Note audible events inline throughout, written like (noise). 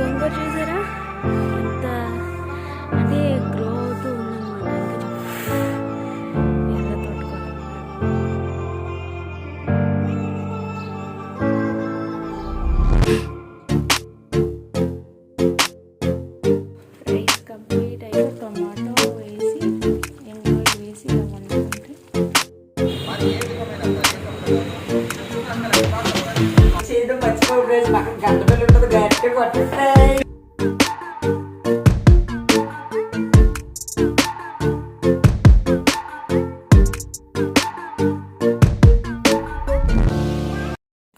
గోంగూర చూసారా ఎంత గట్టి కొట్టుంటాయి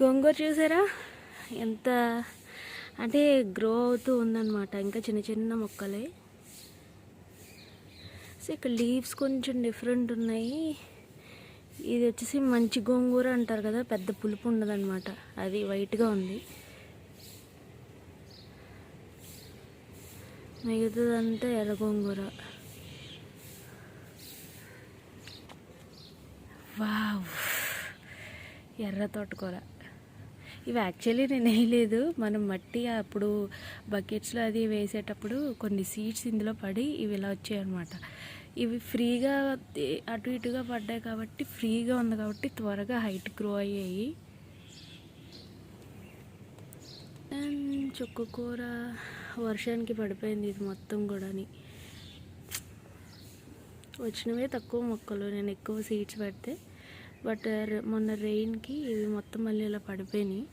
గోంగూర చూసారా? ఎంత అంటే గ్రో అవుతూ ఉందన్నమాట. ఇంకా చిన్న చిన్న మొక్కలే. సో ఇక్కడ లీవ్స్ కొంచెం డిఫరెంట్ ఉన్నాయి. ఇది వచ్చేసి మంచి గోంగూర అంటారు కదా పెద్ద పులుపు ఉండదన్నమాట. అది వైట్గా ఉంది. మిగతాదంతా ఎర్ర గోంగూర. వావ్. ఎర్ర తోటకూర. ఇవి యాక్చువల్లీ నేను వేయలేదు. మనం మట్టి అప్పుడు బకెట్స్లో అది వేసేటప్పుడు కొన్ని సీడ్స్ ఇందులో పడి ఇవి ఇలా వచ్చాయి అనమాట ఇవి ఫ్రీగా అటు ఇటుగా పడ్డాయి కాబట్టి ఫ్రీగా ఉంది కాబట్టి త్వరగా హైట్ గ్రో అయ్యాయి. చుక్కు చుక్కకూర వర్షానికి పడిపోయింది ఇది మొత్తం కూడాని. వచ్చినవే తక్కువ మొక్కలు నేను ఎక్కువ సీడ్స్ పెడితే. బట్ uh, మొన్న రెయిన్కి ఇవి మొత్తం మళ్ళీ ఇలా పడిపోయినాయి.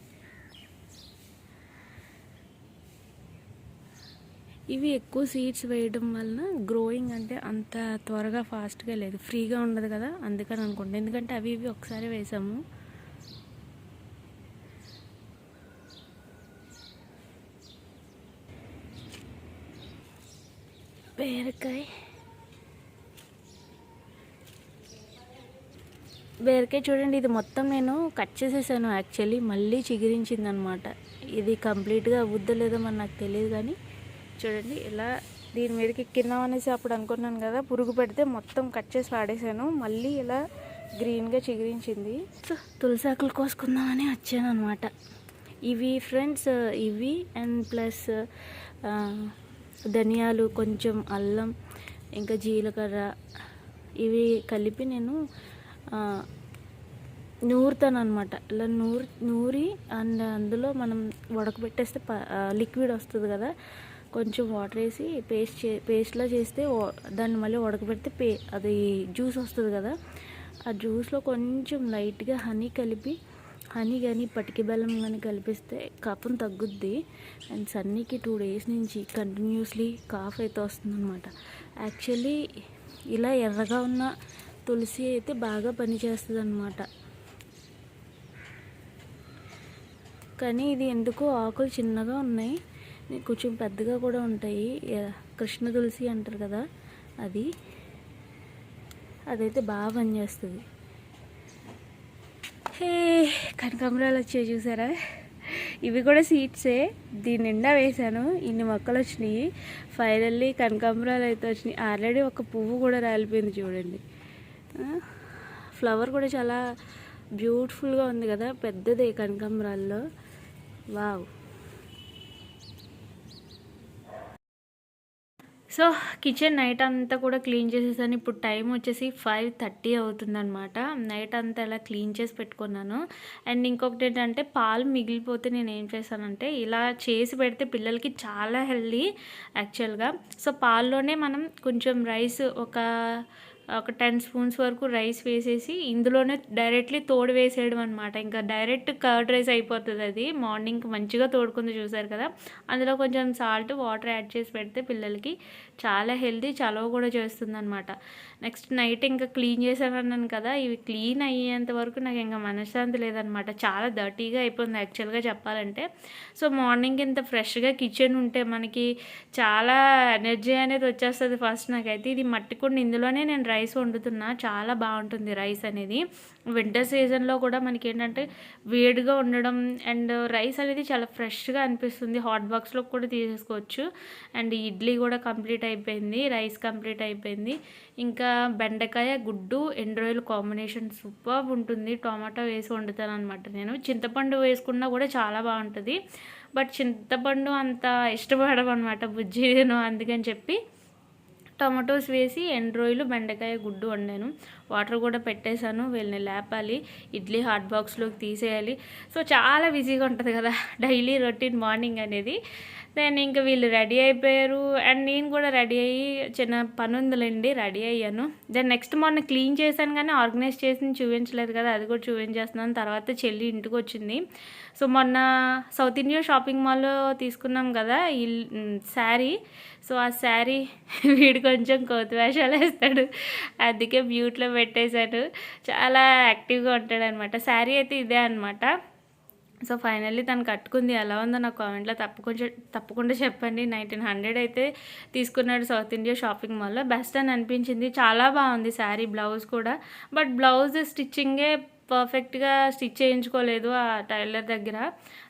ఇవి ఎక్కువ సీడ్స్ వేయడం వలన గ్రోయింగ్ అంటే అంత త్వరగా ఫాస్ట్గా లేదు. ఫ్రీగా ఉండదు కదా అందుకని అనుకుంటా. ఎందుకంటే అవి ఇవి ఒకసారి వేసాము. బీరకాయ. బీరకాయ చూడండి ఇది మొత్తం నేను కట్ చేసేసాను యాక్చువల్లీ. మళ్ళీ చిగిరించిందనమాట. ఇది కంప్లీట్గా అవుద్దో లేదో మరి నాకు తెలియదు కానీ. చూడండి ఇలా దీని మీదకి ఎక్కినాం అనేసి అప్పుడు అనుకున్నాను కదా పురుగు పెడితే మొత్తం కట్ చేసి వాడేసాను మళ్ళీ ఇలా గ్రీన్గా చిగిరించింది. సో తులసాకులు కోసుకుందామని వచ్చాను అనమాట ఇవి ఫ్రెండ్స్ ఇవి అండ్ ప్లస్ ధనియాలు కొంచెం అల్లం ఇంకా జీలకర్ర ఇవి కలిపి నేను నూరుతాను అనమాట ఇలా నూరి నూరి అండ్ అందులో మనం ఉడకబెట్టేస్తే లిక్విడ్ వస్తుంది కదా కొంచెం వాటర్ వేసి పేస్ట్ చే పేస్ట్లా చేస్తే దాన్ని మళ్ళీ ఉడకబెడితే పే అది జ్యూస్ వస్తుంది కదా ఆ జ్యూస్లో కొంచెం లైట్గా హనీ కలిపి హనీ కానీ పటికి బెల్లం కానీ కలిపిస్తే కఫం తగ్గుద్ది. అండ్ సన్నీకి టూ డేస్ నుంచి కంటిన్యూస్లీ కాఫ్ అయితే వస్తుందన్నమాట. యాక్చువల్లీ ఇలా ఎర్రగా ఉన్న తులసి అయితే బాగా పనిచేస్తుంది అనమాట కానీ ఇది ఎందుకో ఆకులు చిన్నగా ఉన్నాయి. కొంచెం పెద్దగా కూడా ఉంటాయి. కృష్ణ తులసి అంటారు కదా అది. అదైతే బాగా పనిచేస్తుంది హే! కనకాంబరాలు వచ్చాయి చూసారా? ఇవి కూడా సీడ్సే దీని నిండా వేశాను. ఇన్ని మొక్కలు వచ్చినాయి. ఫైనల్లీ కనకాంబరాలు అయితే వచ్చినాయి. ఆల్రెడీ ఒక పువ్వు కూడా రాలిపోయింది చూడండి. ఫ్లవర్ కూడా చాలా బ్యూటిఫుల్గా ఉంది కదా. పెద్దదే కనకాంబరాల్లో. వావ్ సో కిచెన్ నైట్ అంతా కూడా క్లీన్ చేసేసాను. ఇప్పుడు టైం వచ్చేసి ఫైవ్ థర్టీ అవుతుందన్నమాట. నైట్ అంతా ఇలా క్లీన్ చేసి పెట్టుకున్నాను. అండ్ ఇంకొకటి ఏంటంటే పాలు మిగిలిపోతే నేను ఏం చేశానంటే ఇలా చేసి పెడితే పిల్లలకి చాలా హెల్దీ యాక్చువల్గా. సో పాల్లోనే మనం కొంచెం రైస్ ఒక ఒక టెన్ స్పూన్స్ వరకు రైస్ వేసేసి ఇందులోనే డైరెక్ట్లీ తోడు వేసేయడం అనమాట ఇంకా డైరెక్ట్ కర్డ్ రైస్ అయిపోతుంది అది. మార్నింగ్ మంచిగా తోడుకుంది చూసారు కదా. అందులో కొంచెం సాల్ట్ వాటర్ యాడ్ చేసి పెడితే పిల్లలకి చాలా హెల్దీ చలవ కూడా చేస్తుంది అనమాట నెక్స్ట్ నైట్ ఇంకా క్లీన్ చేశానన్నాను కదా ఇవి క్లీన్ అయ్యేంత వరకు నాకు ఇంకా మనశ్శాంతి లేదనమాట చాలా డర్టీగా అయిపోయింది యాక్చువల్గా చెప్పాలంటే. సో మార్నింగ్ ఇంత ఫ్రెష్గా కిచెన్ ఉంటే మనకి చాలా ఎనర్జీ అనేది వచ్చేస్తుంది ఫస్ట్ నాకైతే. ఇది మట్టి కుండ ఇందులోనే నేను రైస్ వండుతున్నా. చాలా బాగుంటుంది రైస్ అనేది. వింటర్ సీజన్లో కూడా మనకి ఏంటంటే వేడిగా ఉండడం అండ్ రైస్ అనేది చాలా ఫ్రెష్గా అనిపిస్తుంది. హాట్ బాక్స్లో కూడా తీసేసుకోవచ్చు. అండ్ ఇడ్లీ కూడా కంప్లీట్ అయిపోయింది. రైస్ కంప్లీట్ అయిపోయింది. ఇంకా బెండకాయ గుడ్డు ఎండ్రాయిల్ కాంబినేషన్ సూపర్ ఉంటుంది. టమాటో వేసి వండుతాను అనమాట నేను. చింతపండు వేసుకున్నా కూడా చాలా బాగుంటుంది. బట్ చింతపండు అంత ఇష్టపడడం అనమాట నేను అందుకని చెప్పి. టమాటోస్ వేసి ఎండ్రోయిలు బెండకాయ గుడ్డు వండాను. వాటర్ కూడా పెట్టేశాను. వీళ్ళని లేపాలి. ఇడ్లీ హాట్ బాక్స్లోకి తీసేయాలి. సో చాలా బిజీగా ఉంటుంది కదా. (laughs) డైలీ రొటీన్ మార్నింగ్ అనేది. దెన్ ఇంకా వీళ్ళు రెడీ అయిపోయారు. అండ్ నేను కూడా రెడీ అయ్యి చిన్న పని ఉందిలేండి రెడీ అయ్యాను. దెన్ నెక్స్ట్ మొన్న క్లీన్ చేశాను కానీ ఆర్గనైజ్ చేసి చూపించలేదు కదా అది కూడా చూపించేస్తున్నాను. తర్వాత చెల్లి ఇంటికి వచ్చింది. సో మొన్న సౌత్ ఇండియా షాపింగ్ మాల్లో తీసుకున్నాం కదా ఈ శారీ. సో ఆ శారీ (laughs) వీడు కొంచెం కోతి వేషాలు వేస్తాడు. అందుకే బ్యూట్లో పెట్టేశాను. చాలా యాక్టివ్గా ఉంటాడు అనమాట శారీ అయితే ఇదే అనమాట సో ఫైనల్లీ తను కట్టుకుంది. ఎలా ఉందో నాకు కామెంట్లో తప్పకుండా తప్పకుండా చెప్పండి. నైన్టీన్ హండ్రెడ్ అయితే తీసుకున్నాడు సౌత్ ఇండియా షాపింగ్ మాల్లో. బెస్ట్ అని అనిపించింది. చాలా బాగుంది శారీ బ్లౌజ్ కూడా. బట్ బ్లౌజ్ స్టిచ్చింగే పర్ఫెక్ట్గా స్టిచ్ చేయించుకోలేదు ఆ టైలర్ దగ్గర.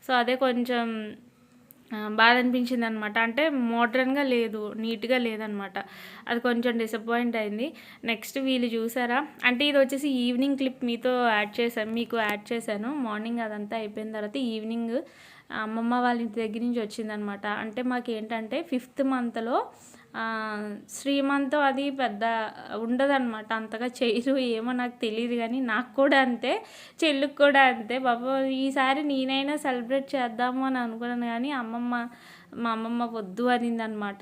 సో అదే కొంచెం బాధ అనిపించింది అనమాట అంటే మోడ్రన్గా లేదు నీట్గా లేదనమాట. అది కొంచెం డిసప్పాయింట్ అయింది. నెక్స్ట్ వీళ్ళు చూసారా? అంటే ఇది వచ్చేసి ఈవినింగ్ క్లిప్ మీతో యాడ్ చేశాను మీకు యాడ్ చేశాను. మార్నింగ్ అదంతా అయిపోయిన తర్వాత ఈవినింగ్ అమ్మమ్మ వాళ్ళ ఇంటి దగ్గర నుంచి వచ్చిందనమాట. అంటే మాకు ఏంటంటే ఫిఫ్త్ మంత్లో శ్రీమంతం అది పెద్ద ఉండదన్నమాట. అంతగా చేయరు ఏమో నాకు తెలియదు కానీ నాకు కూడా అంతే చెల్లికి కూడా అంతే. బాబా ఈసారి నేనైనా సెలబ్రేట్ చేద్దాము అని అనుకున్నాను కానీ అమ్మమ్మ మా అమ్మమ్మ వద్దు అనింది అనమాట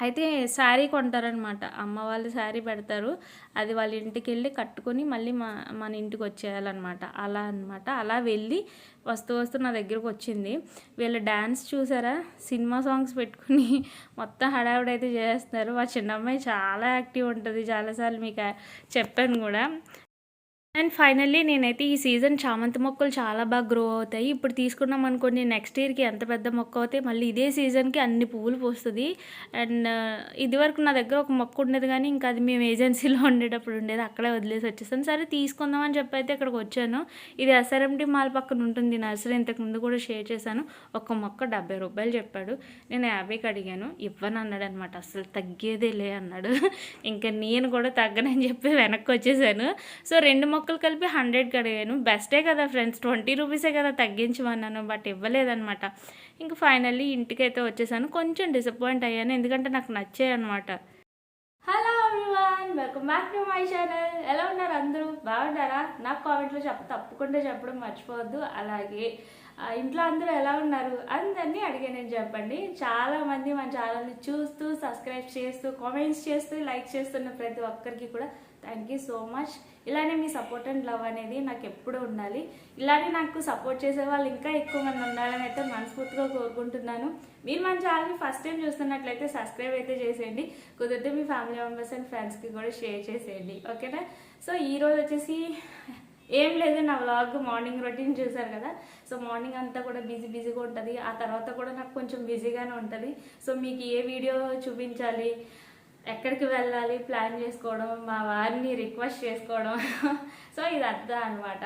అయితే శారీ కొంటారనమాట. అమ్మ వాళ్ళు శారీ పెడతారు. అది వాళ్ళ ఇంటికి వెళ్ళి కట్టుకొని మళ్ళీ మా మన ఇంటికి వచ్చేయాలన్నమాట అలా అన్నమాట. అలా వెళ్ళి వస్తూ వస్తూ నా దగ్గరకు వచ్చింది వీళ్ళ డ్యాన్స్ చూసారా? సినిమా సాంగ్స్ పెట్టుకుని (laughs) మొత్తం హడావిడైతే చేస్తున్నారు మా చిన్నమ్మాయి చాలా యాక్టివ్ ఉంటుంది. చాలాసార్లు మీకు చెప్పాను కూడా. అండ్ ఫైనల్లీ నేనైతే ఈ సీజన్ చామంతి మొక్కలు చాలా బాగా గ్రో అవుతాయి. ఇప్పుడు తీసుకున్నాం అనుకోండి నెక్స్ట్ ఇయర్కి ఎంత పెద్ద మొక్క అవుతాయి మళ్ళీ ఇదే సీజన్కి అన్ని పువ్వులు పోస్తుంది. అండ్ ఇదివరకు నా దగ్గర ఒక మొక్క ఉండేది కానీ ఇంకా అది మేము ఏజెన్సీలో (laughs) ఉండేటప్పుడు ఉండేది అక్కడే వదిలేసి వచ్చేసాను సరే తీసుకుందాం అని చెప్పి అయితే ఇక్కడికి వచ్చాను. ఇది ఎస్ఆర్ఎండి మాల్ పక్కన ఉంటుంది నర్సరీ ఇంతకు ముందు కూడా షేర్ చేశాను. ఒక మొక్క డెబ్బై రూపాయలు చెప్పాడు. నేను యాభైకి అడిగాను ఇవ్వను అన్నాడు అనమాట అసలు తగ్గేదేలే అన్నాడు. (laughs) ఇంకా నేను కూడా తగ్గనని చెప్పి వెనక్కి వచ్చేసాను. సో రెండు ముక్కలు కలిపి హండ్రెడ్కి అడిగాను బెస్టే కదా ఫ్రెండ్స్. ట్వంటీ రూపీసే కదా తగ్గించమన్నాను బట్ ఇవ్వలేదన్నమాట. ఇంకా ఫైనల్లీ ఇంటికైతే వచ్చేసాను. కొంచెం డిసప్పాయింట్ అయ్యాను ఎందుకంటే నాకు నచ్చాయి అనమాట hello everyone welcome back to my channel. ఎలా ఉన్నారు అందరూ? బాగున్నారా? నాకు కామెంట్లో చెప్ప తప్పకుండా చెప్పడం మర్చిపోవద్దు. అలాగే ఇంట్లో అందరూ ఎలా ఉన్నారు? అందరినీ అడిగానని చెప్పండి. చాలా మంది మన ఛానల్ని చూస్తూ సబ్స్క్రైబ్ చేస్తూ కామెంట్స్ చేస్తూ లైక్ చేస్తున్న ప్రతి ఒక్కరికి కూడా థ్యాంక్ యూ సో మచ్ ఇలానే మీ సపోర్ట్ అండ్ లవ్ అనేది నాకు ఎప్పుడూ ఉండాలి. ఇలానే నాకు సపోర్ట్ చేసే వాళ్ళు ఇంకా ఎక్కువ మంది ఉండాలని అయితే మనస్ఫూర్తిగా కోరుకుంటున్నాను. మీరు మన ఛానల్ని ఫస్ట్ టైం చూస్తున్నట్లయితే సబ్స్క్రైబ్ అయితే చేసేయండి. కుదిరితే మీ ఫ్యామిలీ మెంబర్స్ అండ్ ఫ్రెండ్స్కి కూడా షేర్ చేసేయండి. ఓకేనా సో ఈ రోజు వచ్చేసి ఏం లేదు నా వ్లాగ్ మార్నింగ్ రొటీన్ చూసారు కదా. సో మార్నింగ్ అంతా కూడా బిజీ బిజీగా ఉంటుంది. ఆ తర్వాత కూడా నాకు కొంచెం బిజీగానే ఉంటుంది. సో మీకు ఏ వీడియో చూపించాలి? ఎక్కడికి వెళ్ళాలి ప్లాన్ చేసుకోవడం మా వారిని రిక్వెస్ట్ చేసుకోవడం. (laughs) సో ఇది అర్థం అనమాట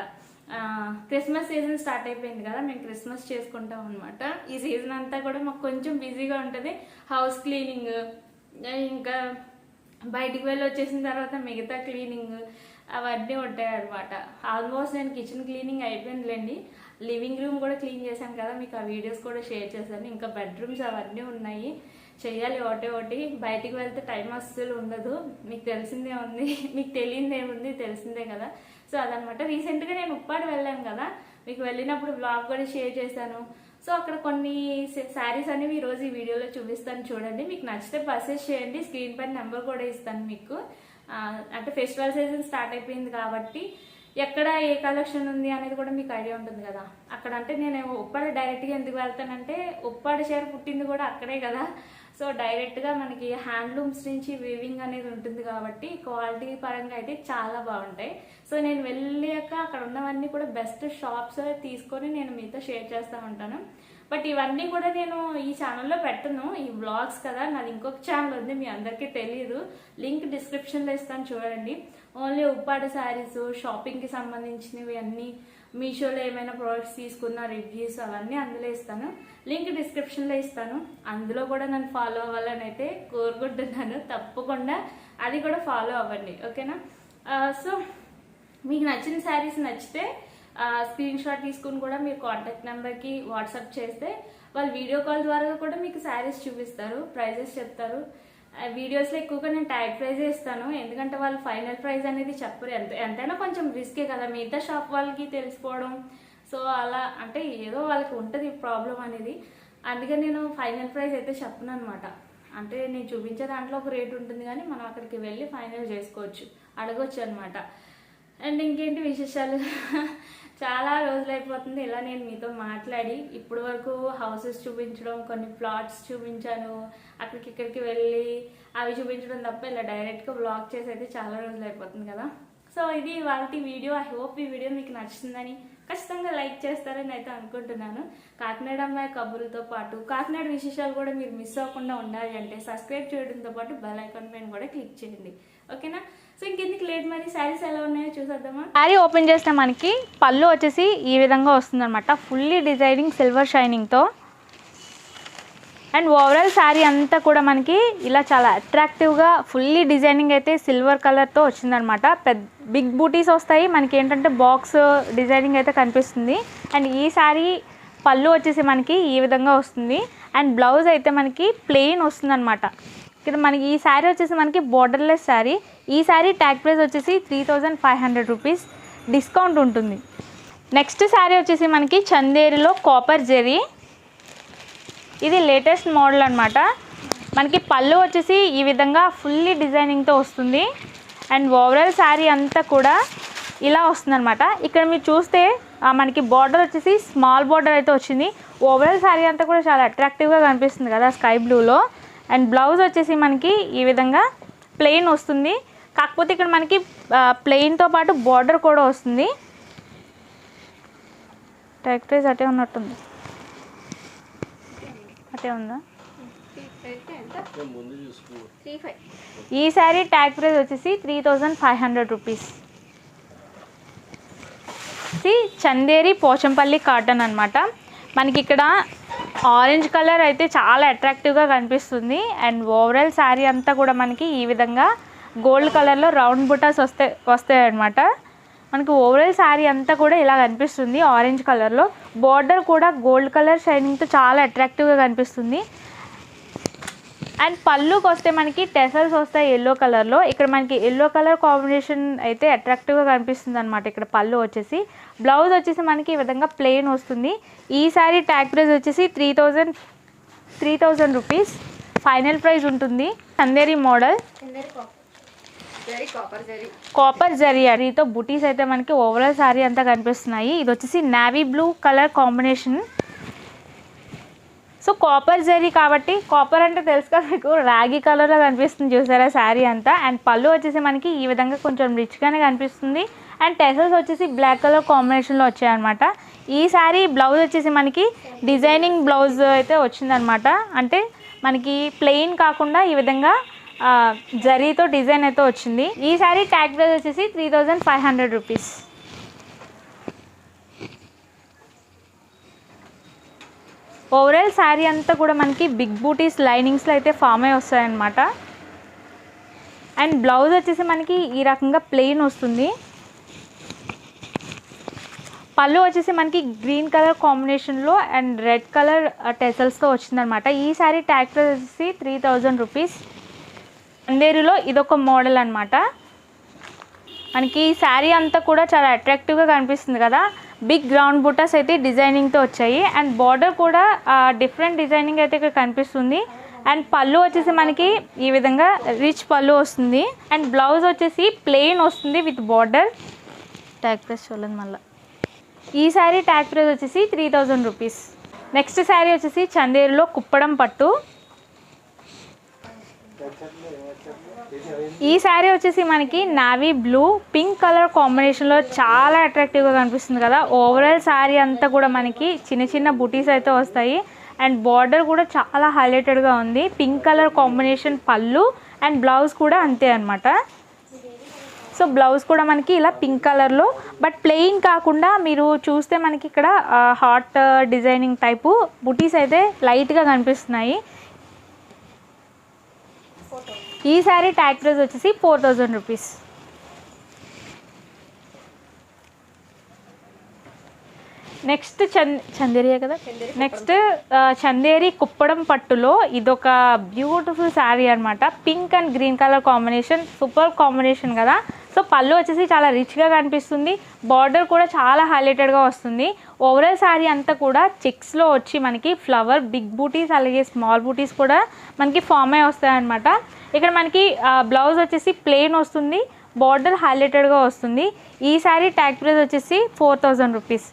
క్రిస్మస్ సీజన్ స్టార్ట్ అయిపోయింది కదా మేము క్రిస్మస్ చేసుకుంటాం అనమాట ఈ సీజన్ అంతా కూడా మాకు కొంచెం బిజీగా ఉంటుంది. హౌస్ క్లీనింగ్ ఇంకా బయటికి వెళ్ళి వచ్చేసిన తర్వాత మిగతా క్లీనింగ్ అవన్నీ ఉంటాయి అనమాట ఆల్మోస్ట్ నేను కిచెన్ క్లీనింగ్ అయిపోయిందిలేండి. లివింగ్ రూమ్ కూడా క్లీన్ చేశాను కదా మీకు ఆ వీడియోస్ కూడా షేర్ చేశాను. ఇంకా బెడ్రూమ్స్ అవన్నీ ఉన్నాయి. చెయ్యాలి ఒకటి ఒకటి బయటికి వెళ్తే టైం అస్సలు ఉండదు. మీకు తెలిసిందే ఉంది. మీకు తెలియదే ఉంది తెలిసిందే కదా. సో అదనమాట రీసెంట్గా నేను ఉప్పాడు వెళ్ళాను కదా. మీకు వెళ్ళినప్పుడు బ్లాగ్ కూడా షేర్ చేశాను. సో అక్కడ కొన్ని శారీస్ అనేవి ఈరోజు ఈ వీడియోలో చూపిస్తాను చూడండి. మీకు నచ్చితే పర్చేస్ చేయండి. స్క్రీన్ పైన నెంబర్ కూడా ఇస్తాను మీకు. అంటే ఫెస్టివల్ సీజన్ స్టార్ట్ అయిపోయింది కాబట్టి ఎక్కడ ఏ కలెక్షన్ ఉంది అనేది కూడా మీకు ఐడియా ఉంటుంది కదా. అక్కడ అంటే నేను ఉప్పాడ డైరెక్ట్గా ఎందుకు వెళ్తానంటే ఉప్పాడ చీర పుట్టింది కూడా అక్కడే కదా. సో డైరెక్ట్గా మనకి హ్యాండ్లూమ్స్ నుంచి వీవింగ్ అనేది ఉంటుంది కాబట్టి క్వాలిటీ పరంగా అయితే చాలా బాగుంటాయి. సో నేను వెళ్ళాక అక్కడ ఉన్నవన్నీ కూడా బెస్ట్ షాప్స్ తీసుకొని నేను మీతో షేర్ చేస్తూ ఉంటాను. బట్ ఇవన్నీ కూడా నేను ఈ ఛానల్లో పెట్టను. ఈ బ్లాగ్స్ కదా నాది ఇంకొక ఛానల్ ఉంది మీ అందరికీ తెలియదు లింక్ డిస్క్రిప్షన్లో ఇస్తాను చూడండి. ఓన్లీ ఉప్పాడ శారీస్ షాపింగ్కి సంబంధించినవి అన్నీ మీషోలో ఏమైనా ప్రోడక్ట్స్ తీసుకున్న రివ్యూస్ అవన్నీ అందులో ఇస్తాను. లింక్ డిస్క్రిప్షన్లో ఇస్తాను. అందులో కూడా నన్ను ఫాలో అవ్వాలని అయితే కోరుకుంటున్నాను. తప్పకుండా అది కూడా ఫాలో అవ్వండి. ఓకేనా సో మీకు నచ్చిన శారీస్ నచ్చితే స్క్రీన్ షాట్ తీసుకుని కూడా మీరు కాంటాక్ట్ నెంబర్కి వాట్సాప్ చేస్తే వాళ్ళు వీడియో కాల్ ద్వారా కూడా మీకు శారీస్ చూపిస్తారు. ప్రైజెస్ చెప్తారు. వీడియోస్లో ఎక్కువగా నేను ట్యాగ్ ప్రైజ్ ఇస్తాను. ఎందుకంటే వాళ్ళు ఫైనల్ ప్రైజ్ అనేది చెప్పరు. ఎంత ఎంతైనా కొంచెం రిస్కే కదా. మిగతా షాప్ వాళ్ళకి తెలిసిపోవడం. సో అలా అంటే ఏదో వాళ్ళకి ఉంటుంది ప్రాబ్లం అనేది. అందుకని నేను ఫైనల్ ప్రైజ్ అయితే చెప్పను అనమాట అంటే నేను చూపించే దాంట్లో ఒక రేట్ ఉంటుంది కానీ మనం అక్కడికి వెళ్ళి ఫైనల్ చేసుకోవచ్చు. అడగొచ్చు అనమాట అండ్ ఇంకేంటి విశేషాలు? చాలా రోజులు అయిపోతుంది ఇలా నేను మీతో మాట్లాడి. ఇప్పుడు వరకు హౌసెస్ చూపించడం కొన్ని ప్లాట్స్ చూపించాను అక్కడికి ఇక్కడికి వెళ్ళి అవి చూపించడం తప్ప ఇలా డైరెక్ట్గా బ్లాగ్ చేసి అయితే చాలా రోజులు అయిపోతుంది కదా. సో ఇది వాళ్ళకి వీడియో ఐ హోప్ ఈ వీడియో మీకు నచ్చుతుందని ఖచ్చితంగా లైక్ చేస్తారని అయితే అనుకుంటున్నాను. కాకినాడ అమ్మాయి కబుర్లతో పాటు కాకినాడ విశేషాలు కూడా మీరు మిస్ అవ్వకుండా ఉండాలి అంటే సబ్స్క్రైబ్ చేయడంతో పాటు బెల్ ఐకాన్ పైన కూడా క్లిక్ చేయండి. ఓకేనా సో ఇంకెందుకు లేట్ మరి శారీస్ ఎలా ఉన్నాయో చూసేద్దామా? శారీ ఓపెన్ చేస్తే మనకి పళ్ళు వచ్చేసి ఈ విధంగా వస్తుందన్నమాట. ఫుల్లీ డిజైనింగ్ సిల్వర్ షైనింగ్తో అండ్ ఓవరాల్ శారీ అంతా కూడా మనకి ఇలా చాలా అట్రాక్టివ్గా ఫుల్లీ డిజైనింగ్ అయితే సిల్వర్ కలర్తో వచ్చిందనమాట పెద్ద బిగ్ బూటీస్ వస్తాయి. మనకి ఏంటంటే బాక్స్ డిజైనింగ్ అయితే కనిపిస్తుంది. అండ్ ఈ శారీ పళ్ళు వచ్చేసి మనకి ఈ విధంగా వస్తుంది. అండ్ బ్లౌజ్ అయితే మనకి ప్లెయిన్ వస్తుందన్నమాట. ఇక్కడ మనకి ఈ శారీ వచ్చేసి మనకి బోర్డర్లెస్ శారీ. ఈ శారీ ట్యాగ్ ప్రైస్ వచ్చేసి three thousand five hundred rupees discount ఉంటుంది. నెక్స్ట్ శారీ వచ్చేసి మనకి చందేరిలో కాపర్ జెరీ. ఇది లేటెస్ట్ మోడల్ అనమాట మనకి పళ్ళు వచ్చేసి ఈ విధంగా ఫుల్లీ డిజైనింగ్తో వస్తుంది. అండ్ ఓవరాల్ శారీ అంతా కూడా ఇలా వస్తుందన్నమాట. ఇక్కడ మీరు చూస్తే మనకి బార్డర్ వచ్చేసి స్మాల్ బార్డర్ అయితే వచ్చింది. ఓవరాల్ శారీ అంతా కూడా చాలా అట్రాక్టివ్గా కనిపిస్తుంది కదా స్కై బ్లూలో అండ్ బ్లౌజ్ వచ్చేసి మనకి ఈ విధంగా ప్లెయిన్ వస్తుంది. కాకపోతే ఇక్కడ మనకి ప్లెయిన్తో పాటు బార్డర్ కూడా వస్తుంది. ట్యాగ్ ప్రైస్ అటే ఉన్నట్టుంది. అటే ఉందా? ఈ శారీ ట్యాగ్ ప్రైస్ వచ్చేసి three thousand five hundred rupees. Chanderi Pochampally cotton అనమాట మనకి ఇక్కడ ఆరెంజ్ కలర్ అయితే చాలా అట్రాక్టివ్గా కనిపిస్తుంది. అండ్ ఓవరాల్ శారీ అంతా కూడా మనకి ఈ విధంగా గోల్డ్ కలర్లో రౌండ్ బుటాస్ వస్తే వస్తాయి అనమాట మనకి ఓవరాల్ శారీ అంతా కూడా ఇలా కనిపిస్తుంది ఆరెంజ్ కలర్లో బార్డర్ కూడా గోల్డ్ కలర్ షైనింగ్తో చాలా అట్రాక్టివ్గా కనిపిస్తుంది. అండ్ పళ్ళుకి వస్తే మనకి టెసల్స్ వస్తాయి ఎల్లో కలర్లో ఇక్కడ మనకి ఎల్లో కలర్ కాంబినేషన్ అయితే అట్రాక్టివ్గా కనిపిస్తుంది అనమాట ఇక్కడ పళ్ళు వచ్చేసి. బ్లౌజ్ వచ్చేసి మనకి ఈ విధంగా ప్లెయిన్ వస్తుంది. ఈ సారీ ట్యాగ్ ప్రైస్ వచ్చేసి three thousand three thousand rupees final price ఉంటుంది. చందేరి మోడల్ కాపర్ జరీ అరీతో బుటీస్ అయితే మనకి ఓవరాల్ శారీ అంతా కనిపిస్తున్నాయి. ఇది వచ్చేసి navy blue colour combination so copper zari కాబట్టి కాపర్ అంటే తెలుసు కదా మీకు? రాగి కలర్లో కనిపిస్తుంది చూసారా శారీ అంతా. అండ్ పళ్ళు వచ్చేసి మనకి ఈ విధంగా కొంచెం రిచ్గానే కనిపిస్తుంది. అండ్ టెసల్స్ వచ్చేసి బ్లాక్ కలర్ కాంబినేషన్లో వచ్చాయన్నమాట. ఈ శారీ బ్లౌజ్ వచ్చేసి మనకి డిజైనింగ్ బ్లౌజ్ అయితే వచ్చిందనమాట అంటే మనకి ప్లెయిన్ కాకుండా ఈ విధంగా జరీతో డిజైన్ అయితే వచ్చింది. ఈ శారీ ట్యాగ్ ప్రైస్ వచ్చేసి three thousand five hundred rupees overall sari అంతా కూడా మనకి బిగ్ బూటీస్ లైనింగ్స్లో అయితే ఫామ్ అయి వస్తాయన్నమాట. అండ్ బ్లౌజ్ వచ్చేసి మనకి ఈ రకంగా ప్లెయిన్ వస్తుంది. పళ్ళు వచ్చేసి మనకి గ్రీన్ కలర్ కాంబినేషన్లో అండ్ రెడ్ కలర్ టెసల్స్తో వచ్చిందనమాట ఈ శారీ ట్యాక్టర్ వచ్చేసి త్రీ థౌజండ్ రూపీస్. అందేరులో ఇదొక మోడల్ అనమాట మనకి ఈ శారీ అంతా కూడా చాలా అట్రాక్టివ్గా కనిపిస్తుంది కదా. బిగ్ గ్రౌండ్ బుటాస్ అయితే డిజైనింగ్తో వచ్చాయి. అండ్ బార్డర్ కూడా డిఫరెంట్ డిజైనింగ్ అయితే ఇక్కడ కనిపిస్తుంది. అండ్ పళ్ళు వచ్చేసి మనకి ఈ విధంగా రిచ్ పళ్ళు వస్తుంది. అండ్ బ్లౌజ్ వచ్చేసి ప్లెయిన్ వస్తుంది విత్ బార్డర్ ట్యాగ్ ప్రైస్ చూడండి మళ్ళీ. ఈ శారీ ట్యాగ్ ప్రైస్ వచ్చేసి three thousand rupees. Next sari వచ్చేసి చందేరులో కుప్పడం పట్టు. ఈ శారీ వచ్చేసి మనకి నావీ బ్లూ పింక్ కలర్ కాంబినేషన్లో చాలా అట్రాక్టివ్గా కనిపిస్తుంది కదా. ఓవరాల్ శారీ అంతా కూడా మనకి చిన్న చిన్న బుటీస్ అయితే వస్తాయి. అండ్ బార్డర్ కూడా చాలా హైలైటెడ్గా ఉంది. పింక్ కలర్ కాంబినేషన్ పళ్ళు అండ్ బ్లౌజ్ కూడా అంతే అనమాట సో బ్లౌజ్ కూడా మనకి ఇలా పింక్ కలర్లో బట్ ప్లెయిన్ కాకుండా మీరు చూస్తే మనకి ఇక్కడ హాట్ డిజైనింగ్ టైపు బుటీస్ అయితే లైట్గా కనిపిస్తున్నాయి. ఈ శారీ ట్యాగ్ ప్రైస్ వచ్చేసి ఫోర్ థౌజండ్ రూపీస్. నెక్స్ట్ చంద్ చందేరియా కదా? నెక్స్ట్ చందేరి కుప్పడం పట్టులో ఇదొక బ్యూటిఫుల్ శారీ అన్నమాట. Pink and green colour combination super combination కదా? సో పళ్ళు వచ్చేసి చాలా రిచ్గా కనిపిస్తుంది. బార్డర్ కూడా చాలా హైలైటెడ్గా వస్తుంది. ఓవరాల్ శారీ అంతా కూడా చెక్స్లో వచ్చి మనకి ఫ్లవర్ బిగ్ బూటీస్ అలాగే స్మాల్ బూటీస్ కూడా మనకి ఫామ్ అయి వస్తాయన్నమాట. ఇక్కడ మనకి బ్లౌజ్ వచ్చేసి ప్లెయిన్ వస్తుంది. బార్డర్ హైలైటెడ్గా వస్తుంది. ఈ శారీ ట్యాగ్ ప్రైస్ వచ్చేసి ఫోర్ థౌజండ్ రూపీస్